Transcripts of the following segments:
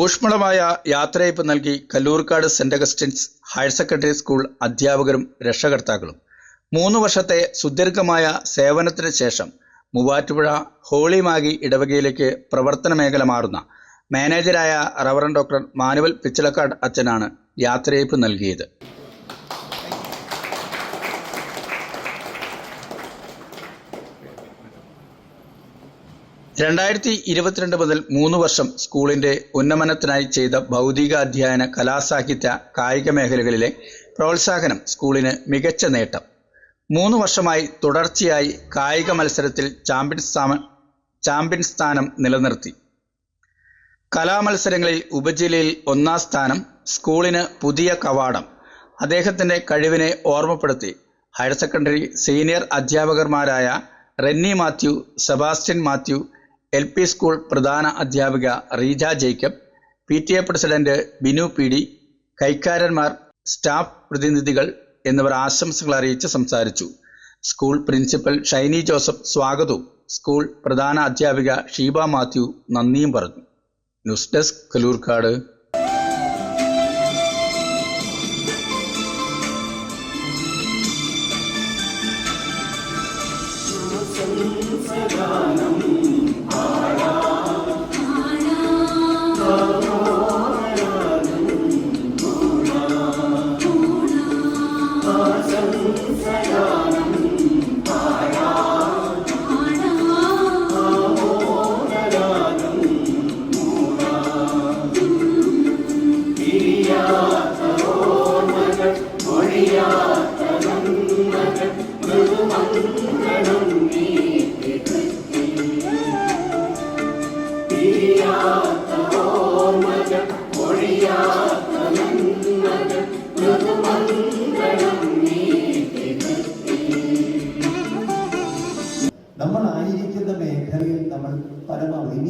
ഊഷ്മളമായ യാത്രയപ്പ് നൽകി Kalloorkad saint Augustine's higher secondary school അധ്യാപകരും രക്ഷകർത്താക്കളും. മൂന്ന് വർഷത്തെ സുദീർഘമായ സേവനത്തിന് ശേഷം മൂവാറ്റുപുഴ ഹോളി മാഗി ഇടവകയിലേക്ക് പ്രവർത്തന മേഖല മാറുന്ന മാനേജരായ റവറൻ ഡോക്ടർ മാനുവൽ പിച്ചിലക്കാട് അച്ഛനാണ് യാത്രയപ്പ് നൽകിയത്. രണ്ടായിരത്തി ഇരുപത്തിരണ്ട് മുതൽ മൂന്ന് വർഷം സ്കൂളിന്റെ ഉന്നമനത്തിനായി ചെയ്ത ഭൗതിക അധ്യയന കലാസാഹിത്യ കായിക മേഖലകളിലെ പ്രോത്സാഹനം സ്കൂളിന് മികച്ച നേട്ടം. മൂന്ന് വർഷമായി തുടർച്ചയായി കായിക മത്സരത്തിൽ ചാമ്പ്യൻ സ്ഥാനം ചാമ്പ്യൻ സ്ഥാനം നിലനിർത്തി. കലാമത്സരങ്ങളിൽ ഉപജില്ലയിൽ ഒന്നാം സ്ഥാനം സ്കൂളിന് പുതിയ കവാടം. അദ്ദേഹത്തിന്റെ കഴിവിനെ ഓർമ്മപ്പെടുത്തി higher secondary senior അധ്യാപകന്മാരായ Renny Mathew Sebastian Mathew L P school പ്രധാന അധ്യാപിക Reeja Jacob P T A president Binu P D കൈക്കാരന്മാർ staff പ്രതിനിധികൾ എന്നിവർ ആശംസകൾ അറിയിച്ച് സംസാരിച്ചു. സ്കൂൾ പ്രിൻസിപ്പൽ ഷൈനി ജോസഫ് സ്വാഗതവും. സ്കൂൾ പ്രധാന അധ്യാപിക ഷീബ മാത്യു നന്ദിയും പറഞ്ഞു. News desk Kalloorkad. നമ്മൾ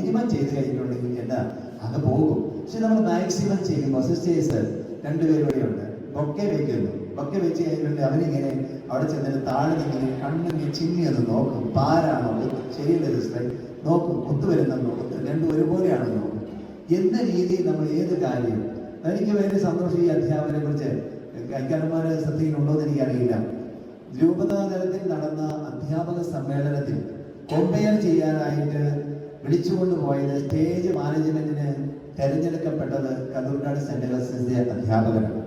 മിനിമം ചെയ്ത് കഴിഞ്ഞിട്ടുണ്ടെങ്കിൽ എന്താ? അത് പോകും. പക്ഷെ നമ്മൾ മാക്സിമം ചെയ്യുമ്പോൾ സിസ്റ്റേഴ്സ് രണ്ടുപേരും കൂടെയുണ്ട് ബൊക്കെ വെക്കുന്നു ബൊക്കെ വെച്ച് കഴിഞ്ഞിട്ടുണ്ടെങ്കിൽ അവനിങ്ങനെ അവിടെ ചെന്നിട്ട് താഴെ ഇങ്ങനെ കണ്ണിങ്ങനെ ചിമ്മി അത് നോക്കും. പാരാണോ ശരിയല്ലേ സിസ്റ്റർ നോക്കും. ഒത്തുവരുന്ന നോക്കും. രണ്ടും ഒരുപോലെയാണ് നോക്കും. എന്ന രീതിയിൽ നമ്മൾ ഏത് കാര്യം? എനിക്ക് വേണ്ടി സന്തോഷം ഈ അധ്യാപനെ കുറിച്ച് കൈക്കാരന്മാരെ ശ്രദ്ധയിലുണ്ടോ എന്ന് എനിക്കറിയില്ല. രൂപതാ തലത്തിൽ നടന്ന അധ്യാപക സമ്മേളനത്തിൽ കൊമ്പയർ ചെയ്യാനായിട്ട് വിളിച്ചുകൊണ്ടുപോയത് സ്റ്റേജ് മാനേജ്മെന്റിന് തെരഞ്ഞെടുക്കപ്പെട്ടത് കല്ലൂർക്കാട് സെന്റ് അധ്യാപകനാണ്.